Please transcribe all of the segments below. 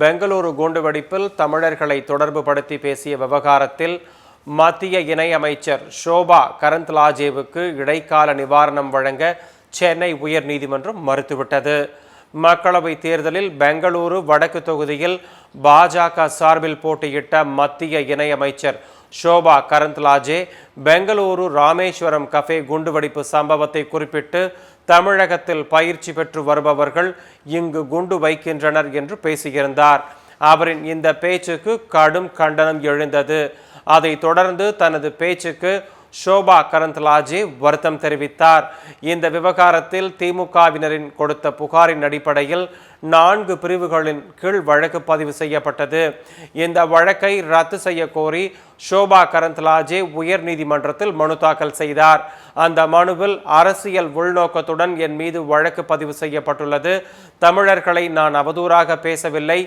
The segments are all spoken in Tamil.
பெங்களூரு குண்டுவெடிப்பில் தமிழர்களை தொடர்பு படுத்தி பேசிய விவகாரத்தில் மத்திய இணையமைச்சர் ஷோபா கரந்த்லாஜேவுக்கு இடைக்கால நிவாரணம் வழங்க சென்னை உயர்நீதிமன்றம் மறுத்துவிட்டது. மக்களவை தேர்தலில் பெங்களூரு வடக்கு தொகுதியில் பாஜக சார்பில் போட்டியிட்ட மத்திய இணையமைச்சர் ஷோபா கரந்த்லாஜே பெங்களூரு ராமேஸ்வரம் கஃபே குண்டுவெடிப்பு சம்பவத்தை குறிப்பிட்டு தமிழகத்தில் பயிற்சி பெற்று வருபவர்கள் இங்கு குண்டு வைக்கின்றனர் என்று பேசியிருந்தார். அவரின் இந்த பேச்சுக்கு கடும் கண்டனம் எழுந்தது. அதைத் தொடர்ந்து தனது பேச்சுக்கு ஷோபா கரந்த்லாஜே வருத்தம் தெரிவித்தார். இந்த விவகாரத்தில் திமுகவினரின் கொடுத்த புகாரின் அடிப்படையில் நான்கு பிரிவுகளின் கீழ் வழக்கு பதிவு செய்யப்பட்டது. இந்த வழக்கை ரத்து செய்ய கோரி ஷோபா கரந்த்லாஜே உயர் நீதிமன்றத்தில் மனு தாக்கல் செய்தார். அந்த மனுவில் அரசியல் உள்நோக்கத்துடன் என் மீது வழக்கு பதிவு செய்யப்பட்டுள்ளது. தமிழர்களை நான் அவதூறாக பேசவில்லை.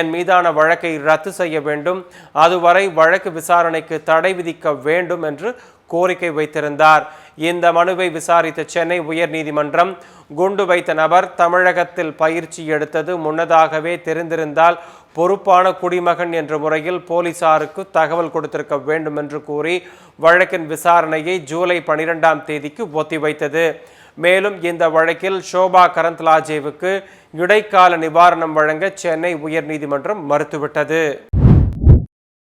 என் மீதான வழக்கை ரத்து செய்ய வேண்டும். அதுவரை வழக்கு விசாரணைக்கு தடை விதிக்க வேண்டும் என்று கோரிக்கை வைத்திருந்தார். இந்த மனுவை விசாரித்த சென்னை உயர்நீதிமன்றம் குண்டு வைத்த நபர் தமிழகத்தில் பயிற்சி எடுத்தது முன்னதாகவே தெரிந்திருந்தால் பொறுப்பான குடிமகன் என்ற முறையில் போலீசாருக்கு தகவல் கொடுத்திருக்க வேண்டும் என்று கூறி வழக்கின் விசாரணையை ஜூலை பனிரெண்டாம் தேதிக்கு ஒத்திவைத்தது. மேலும் இந்த வழக்கில் ஷோபா கரந்த்லாஜேவுக்கு இடைக்கால நிவாரணம் வழங்க சென்னை உயர்நீதிமன்றம் மறுத்துவிட்டது.